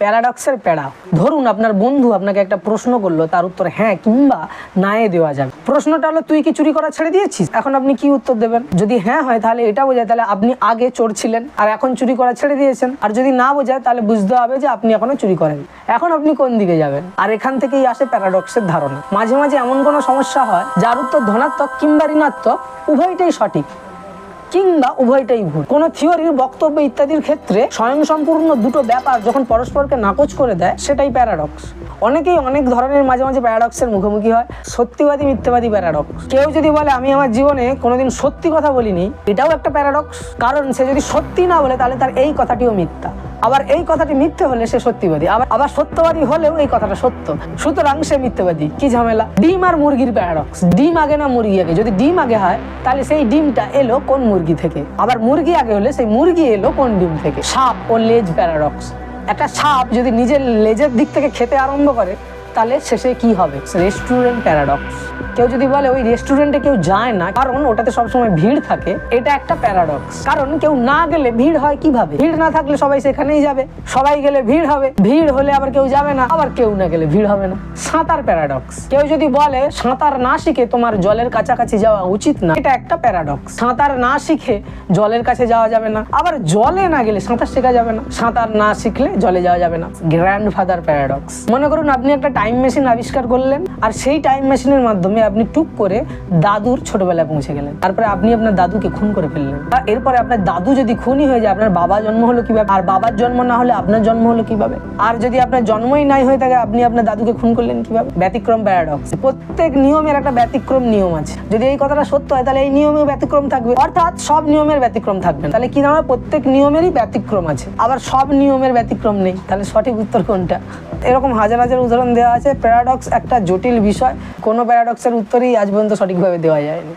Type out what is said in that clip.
প্যারাডক্সের প্যারা। ধরুন আপনার বন্ধু আপনাকে একটা প্রশ্ন করল, তার উত্তর হ্যাঁ কিংবা নায়ে দেওয়া যাবে। প্রশ্নটা হলো, তুই কি চুরি করা ছেড়ে দিয়েছিস? এখন আপনি কি উত্তর দেবেন? যদি হ্যাঁ হয়, তাহলে এটা বোঝায়, তাহলে আপনি আগে চোর ছিলেন আর এখন চুরি করা ছেড়ে দিয়েছেন। আর যদি না বোঝায়, তাহলে বুঝতে হবে যে আপনি এখনও চুরি করেন এখন আপনি কোন দিকে যাবেন? আর এখান থেকেই আসে প্যারাডক্সের ধারণা। মাঝে মাঝে এমন কোনো সমস্যা হয়, যার উত্তর ধনাত্মক কিংবা ঋণাত্মক, উভয়টাই সঠিক। কিংবা উভয়টাই ভুল। কোন থিওরির বক্তব্য ইত্যাদির ক্ষেত্রে স্বয়ংসম্পূর্ণ দুটো ব্যাপার যখন পরস্পরকে নাকচ করে দেয়, সেটাই প্যারাডক্স অনেকেই অনেক ধরনের মাঝে মাঝে প্যারাডক্সের মুখোমুখি হয়। সত্যিবাদী, মিথ্যাবাদী প্যারাডক্স কেউ যদি বলে, আমি আমার জীবনে কোনোদিন সত্যি কথা বলিনি, এটাও একটা প্যারাডক্স কারণ সে যদি সত্যি না বলে, তাহলে তার এই কথাটিও মিথ্যা। আবার এই কথাটি মিথ্যে হলে সে সত্যিবাদী। আবার আবার সত্যবাদী হলেও এই কথাটা সত্য। সুতরাং সে মিথ্যেবাদী। কি ঝামেলা? ডিম আর মুরগির প্যারাডক্স ডিম আগে না মুরগি আগে? যদি ডিম আগে হয়, তাহলে সেই ডিমটা এলো কোন মুরগি থেকে? আবার মুরগি আগে হলে সেই মুরগি এলো কোন ডিম থেকে? সাপ ও লেজ প্যারাডক্স একটা সাপ যদি নিজের লেজের দিক থেকে খেতে আরম্ভ করে তাহলে শেষে কি হবে? রেস্টুরেন্ট প্যারাডক্স কেউ যদি বলে, ওই রেস্টুরেন্টে কেউ যায় না, কারণ ওটাতে সবসময় ভিড় থাকে, এটা একটা প্যারাডক্স কারণ কেউ না গেলে ভিড় হয় কীভাবে? ভিড় না থাকলে সবাই সেখানেই যাবে। সবাই গেলে ভিড় হবে। ভিড় হলে আবার কেউ যাবে না। আবার কেউ না গেলে ভিড় হবে না। সাঁতার প্যারাডক্স কেউ যদি বলে, সাঁতার না শিখে তোমার জলের কাছাকাছি যাওয়া উচিত না, এটা একটা প্যারাডক্স সাঁতার না শিখে জলের কাছে যাওয়া যাবে না। আবার জলে না গেলে সাঁতার শেখা যাবে না। সাঁতার না শিখলে জলে যাওয়া যাবে না। গ্র্যান্ড ফাদার প্যারাডক্স মনে করুন আপনি একটা টাইম মেশিন আবিষ্কার করলেন আর সেই টাইম মেশিনের মাধ্যমে আপনি টুক করে দাদুর ছোটবেলায় পৌঁছে গেলেন। তারপরে আপনি আপনার দাদুকে খুন করে ফেললেন। আর এরপরে আপনার দাদু যদি খুনই হয়ে যায়, আপনার বাবা জন্ম হলো কীভাবে? আর বাবার জন্ম না হলে আপনার জন্ম হলো কীভাবে? আর যদি আপনার জন্মই নাই হয়ে থাকে, আপনি আপনার দাদুকে খুন করলেন কীভাবে? ব্যতিক্রম প্যারাডক্স প্রত্যেক নিয়মের একটা ব্যতিক্রম নিয়ম আছে। যদি এই কথাটা সত্য হয়, তাহলে এই নিয়মেও ব্যতিক্রম থাকবে। অর্থাৎ সব নিয়মের ব্যতিক্রম থাকবে তাহলে কি দাঁড়াবে প্রত্যেক নিয়মেরই ব্যতিক্রম আছে। আবার সব নিয়মের ব্যতিক্রম নেই। তাহলে সঠিক উত্তর কোনটা? এরকম হাজার হাজার উদাহরণ দেওয়া আছে। প্যারাডক্স একটা জটিল বিষয়। কোনো প্যারাডক্সের উত্তরই আজ পর্যন্ত সঠিকভাবে দেওয়া যায়নি।